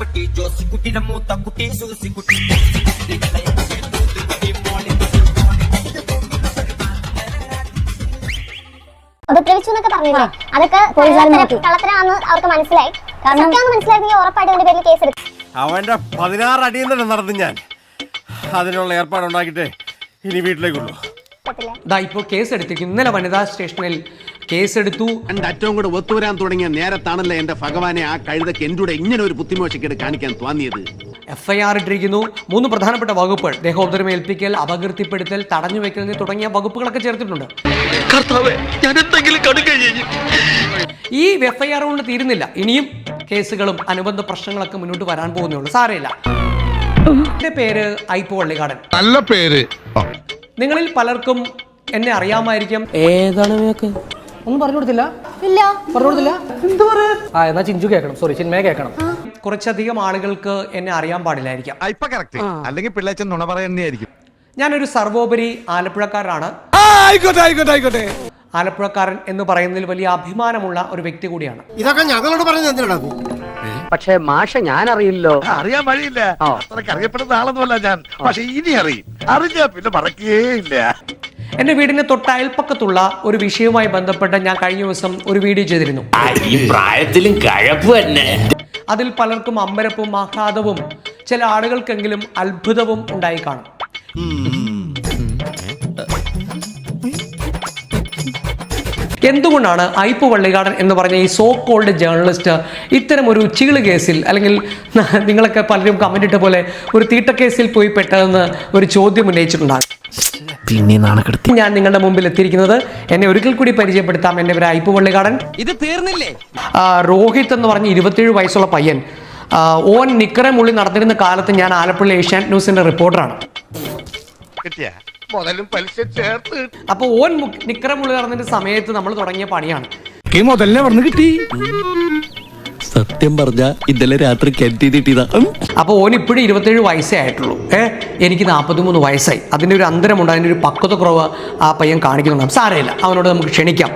മാത്തുക്കുട്ടി ജോസിക്കുട്ടിയുടെ മൂത്ത കുട്ടി സൂസിക്കുട്ടി ഉപദ്രവിച്ചു എന്നൊക്കെ പറഞ്ഞില്ലേ? അതൊക്കെ കള്ളത്തരം- കള്ളത്തരാന്ന് അവർക്ക് മനസ്സിലായി. സത്യമാണെന്ന് മനസ്സിലായിരുന്നെങ്കിൽ ഉറപ്പായിട്ട് പേരിൽ കേസ് എടുക്കും. അവന്റെ പതിനാറ് അടിയിൽ തന്നെ നടന്നു ഞാൻ. അതിനുള്ള ഏർപ്പാടുണ്ടാക്കിയിട്ട് ഇനി വീട്ടിലേക്കുള്ളൂ. ഇപ്പോ ഇപ്പോൾ കേസ് എടുത്തിരിക്കുന്നു. ഇന്നലെ വനിതാ സ്റ്റേഷനിൽ കേസെടുത്തു. എന്റെ അറ്റവും കൂടെ ഒത്തുവരാൻ തുടങ്ങിയ നേരത്താണല്ലോ എന്റെ ഭഗവാനെ ആ കഴുതക്ക് എന്റെ കൂടെ ഇങ്ങനെ ഒരു ബുദ്ധിമോശക്കേട് കാണിക്കാൻ തോന്നിയത്? എഫ് ഐ ആർ ഇട്ടിരിക്കുന്നു. മൂന്ന് പ്രധാനപ്പെട്ട വകുപ്പുകൾ ദേഹോദരം ഏൽപ്പിക്കൽ അപകീർത്തിപ്പെടുത്തൽ തടഞ്ഞു വെക്കൽ തുടങ്ങിയ വകുപ്പുകളൊക്കെ ചേർത്തിട്ടുണ്ട്. ഈ എഫ് ഐ ആർ കൊണ്ട് തീരുന്നില്ല. ഇനിയും കേസുകളും അനുബന്ധ പ്രശ്നങ്ങളൊക്കെ മുന്നോട്ട് വരാൻ പോകുന്നുള്ളൂ സാരമില്ല. എന്റെ പേര് ഐപ്പോ വള്ളിക്കാടൻ നല്ല പേര്. നിങ്ങളിൽ പലർക്കും എന്നെ അറിയാമായിരിക്കും. ഏതാണ് ഒന്നും പറഞ്ഞു കൊടുത്തില്ല? ഇല്ല. പറഞ്ഞു കൊടുത്തില്ല? എന്ത് പറയാ ആ എന്നാ ചിഞ്ചു കേൾക്കണം. സോറി ചിന്മയെ കേൾക്കണം. കുറച്ചധികം ആളുകൾക്ക് എന്നെ അറിയാൻ പാടില്ലായിരിക്കാം. അല്ലെങ്കിൽ പിള്ളേച്ചൻ നുണ പറയുന്നതായിരിക്കും. ഞാനൊരു സർവോപരി ആലപ്പുഴക്കാരനാണ്. ആയിക്കോട്ടെ ആയിക്കോട്ടെ ആയിക്കോട്ടെ. ആലപ്പുഴക്കാരൻ എന്ന് പറയുന്നതിൽ വലിയ അഭിമാനമുള്ള ഒരു വ്യക്തി കൂടിയാണ്. ഇതൊക്കെ ഞങ്ങളോട് പറഞ്ഞു പക്ഷേ പക്ഷെ മാഷ ഞാൻ അറിയില്ലോ അറിയാൻ വഴിയില്ല. അറിയപ്പെടുന്ന ആളൊന്നുമല്ല ഞാൻ. പക്ഷെ ഇനി അറിയും. അറിഞ്ഞ പിന്നെ മറക്കേയില്ല. എന്റെ വീടിന് തൊട്ട് അയൽപ്പക്കത്തുള്ള ഒരു വിഷയവുമായി ബന്ധപ്പെട്ട് ഞാൻ കഴിഞ്ഞ ദിവസം ഒരു വീഡിയോ ചെയ്തിരുന്നു. ഈ പ്രായത്തിലും കഴപ്പ് തന്നെ. അതിൽ പലർക്കും അമ്പരപ്പും ആഹ്ലാദവും ചില ആളുകൾക്കെങ്കിലും അത്ഭുതവും ഉണ്ടായി കാണും. എന്തുകൊണ്ടാണ് ഐപ്പ് വള്ളികാടൻ എന്ന് പറഞ്ഞ ഈ സോ കോൾഡ് ജേർണലിസ്റ്റ് ഇത്തരം ഒരു ചീൾ കേസിൽ അല്ലെങ്കിൽ നിങ്ങളൊക്കെ പലരും കമന്റ് ഇട്ട പോലെ ഒരു തീട്ട കേസിൽ പോയി പെട്ടതെന്ന് ഒരു ചോദ്യം ഉന്നയിച്ചിട്ടുണ്ടാകും പിന്നെ നാണക്കെടുത്തി. ഞാൻ നിങ്ങളുടെ മുമ്പിൽ എത്തിയിരിക്കുന്നത് എന്നെ ഒരിക്കൽ കൂടി പരിചയപ്പെടുത്താം എന്റെ പേര് അയ്പ് പള്ളിക്കാടൻ. ഇത് തീർന്നില്ലേ? രോഹിത് എന്ന് പറഞ്ഞ ഇരുപത്തിയേഴ് വയസ്സുള്ള പയ്യൻ. ഓൻ നിക്കറെ മുള്ളി നടന്നിരുന്ന കാലത്ത് ഞാൻ ആലപ്പുഴ ഏഷ്യാനെറ്റ് ന്യൂസിന്റെ റിപ്പോർട്ടറാണ്. അപ്പൊ മുതലും പലിശ ചേർത്ത് അപ്പോൾ ഓൻ നിക്കറെ മുള്ളി നടന്നിട്ട് സമയത്ത് നമ്മൾ തുടങ്ങിയ പണിയാണ്. കിട്ടി. സത്യം പറഞ്ഞ ഇന്നലെ രാത്രി കെന്റീൻ കിട്ടിയതാ അപ്പോൾ ഓൻ ഇപ്പോഴും ഇരുപത്തേഴ് വയസ്സേ ആയിട്ടുള്ളൂ. ഏ? എനിക്ക് നാൽപ്പത്തിമൂന്ന് വയസ്സായി. അതിന്റെ ഒരു അന്തരമുണ്ട് അതിന്റെ ഒരു പക്വത കുറവ് ആ പയ്യൻ കാണിക്കുന്നുണ്ടാവും സാരമില്ല. അവനോട് നമുക്ക് ക്ഷണിക്കാം.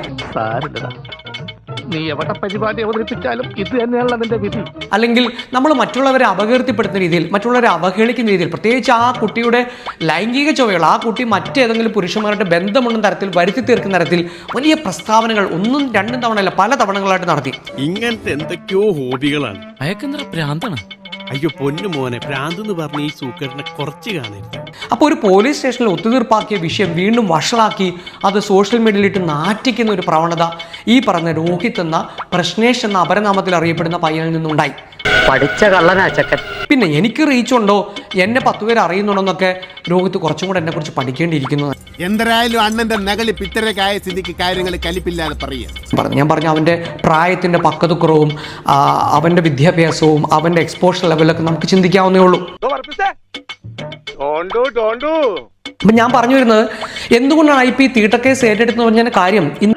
നീ എവിടെ പരിപാടി അവതരിപ്പിച്ചാലും ഇത് തന്നെയാണ് അതിന്റെ വിധി. അല്ലെങ്കിൽ നമ്മൾ മറ്റുള്ളവരെ അപകീർത്തിപ്പെടുത്തുന്ന രീതിയിൽ മറ്റുള്ളവരെ അവഹേളിക്കുന്ന രീതിയിൽ പ്രത്യേകിച്ച് ആ കുട്ടിയുടെ ലൈംഗിക ചൊവ്വകൾ ആ കുട്ടി മറ്റേതെങ്കിലും പുരുഷന്മാരുടെ ബന്ധമുണ്ടെന്ന തരത്തിൽ വരുത്തി തീർക്കുന്ന തരത്തിൽ വലിയ പ്രസ്താവനകൾ ഒന്നും രണ്ടും തവണയല്ല പല തവണകളായിട്ട് നടത്തി. ഇങ്ങനത്തെ എന്തൊക്കെയോ ഹോബികളാണ്. അയക്കുന്ന പ്രാന്താണ്. അയ്യോ പൊന്നു മോനെ ഭ്രാന്തെന്ന് പറഞ്ഞ ഈ സൂക്കറിനെ കുറച്ച് കാണരുത്. അപ്പോൾ ഒരു പോലീസ് സ്റ്റേഷനിൽ ഒത്തുതീർപ്പാക്കിയ വിഷയം വീണ്ടും വഷളാക്കി അത് സോഷ്യൽ മീഡിയയിലിട്ട് നാറ്റിക്കുന്ന ഒരു പ്രവണത ഈ പറഞ്ഞ രോഹിത് എന്ന പ്രശ്നേഷ് എന്ന അപരനാമത്തിൽ അറിയപ്പെടുന്ന പയ്യനിൽ നിന്നുണ്ടായി. പഠിച്ച കള്ളനാ ചക്കൻ. പിന്നെ എനിക്ക് റീച്ചുണ്ടോ എന്നെ പത്ത് പേര് അറിയുന്നുണ്ടോ എന്നൊക്കെ രോഹിത് കുറച്ചും കൂടെ എന്നെക്കുറിച്ച് പഠിക്കേണ്ടിയിരിക്കുന്നു. എന്തായാലും അണ്ണന്റെ നകളി പിത്തരക്കായ സ്ഥിതിക്ക് കാര്യങ്ങൾ കലിപ്പില്ലാതെ പറയുക. ഞാൻ പറഞ്ഞു അവന്റെ പ്രായത്തിന്റെ പക്വതക്കുറവും കുറവും അവന്റെ വിദ്യാഭ്യാസവും അവന്റെ എക്സ്പോഷർ ലെവലൊക്കെ നമുക്ക് ചിന്തിക്കാവുന്നേ ഉള്ളൂ. അപ്പൊ ഞാൻ പറഞ്ഞു വരുന്നത് എന്തുകൊണ്ടാണ് ഐ പി തീട്ടക്കേസ് ഏറ്റെടുത്തെന്ന് പറഞ്ഞ കാര്യം? ഇന്ന്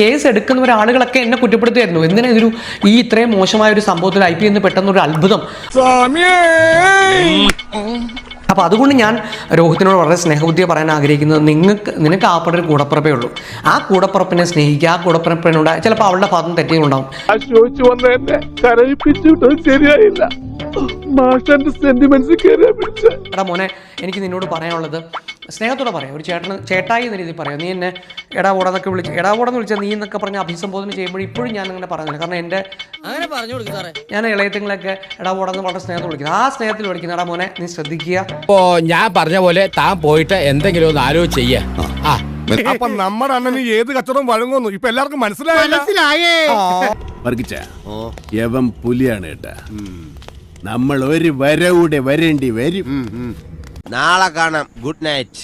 കേസ് എടുക്കുന്ന ഒരാളുകളൊക്കെ എന്നെ കുറ്റപ്പെടുത്തുമായിരുന്നു എന്തിനാ ഇതൊരു ഈ ഇത്രയും മോശമായ ഒരു സംഭവത്തിൽ ഐ പി എന്ന് പെട്ടെന്ന് ഒരു അത്ഭുതം അപ്പൊ അതുകൊണ്ട് ഞാൻ രോഹിത്തിനോട് വളരെ സ്നേഹബുദ്ധിയെ പറയാൻ ആഗ്രഹിക്കുന്നത് നിങ്ങൾക്ക് നിനക്ക് ആ പടം ഒരു കൂടപ്പുറപ്പേ ഉള്ളൂ. ആ കൂടപ്പുറപ്പിനെ സ്നേഹിക്കുക ആ കൂടപ്പുറപ്പിനുണ്ട് ചിലപ്പോൾ അവളുടെ ഭാഗം തെറ്റിയുണ്ടാവും ചോദിച്ചു വന്ന എന്നെ കരയിപ്പിച്ചിട്ട് ശരിയായില്ല. മാഷന്റെ സെന്റിമെന്റ്സ് എടാ മോനെ എനിക്ക് നിന്നോട് പറയാനുള്ളത് സ്നേഹത്തോടെ പറയാം. ഒരു ചേട്ടന് ചേട്ടായി എന്ന രീതിയിൽ പറയാം. നീ എന്നെ എടാ ഓടാന്നൊക്കെ വിളിച്ച് എടാ ഓടാന്ന് വിളിച്ചാൽ നീ എന്നൊക്കെ പറഞ്ഞ അഭിസംബോധന ചെയ്യുമ്പോൾ ഇപ്പോഴും ഞാൻ അങ്ങനെ പറയുന്നില്ല. കാരണം എന്റെ അങ്ങനെ പറഞ്ഞു കൊടുക്കും ഞാൻ ഇളയത്തിങ്ങളൊക്കെ എടാ ഓടാന്ന് വളരെ സ്നേഹത്തോട് വിളിക്കുന്നത് ആ സ്നേഹത്തിൽ വിളിക്കുന്ന. എടാ മോനെ നീ ശ്രദ്ധിക്കുക. ഇപ്പോ ഞാൻ പറഞ്ഞ പോലെ താൻ പോയിട്ട് എന്തെങ്കിലും ഒന്ന് ആലോചിച്ച് ചെയ്യ. ആ. അപ്പൊ നമ്മുടെ അണ്ണന് ഏത് കച്ചവടം വഴങ്ങുന്നു ഇപ്പൊ എല്ലാവർക്കും മനസ്സിലായേ. വർഗിച്ച പുലിയാണ് കേട്ടാ. നമ്മൾ ഒരു വരവൂടെ വരേണ്ടി വരും. നാളെ കാണാം. Good night.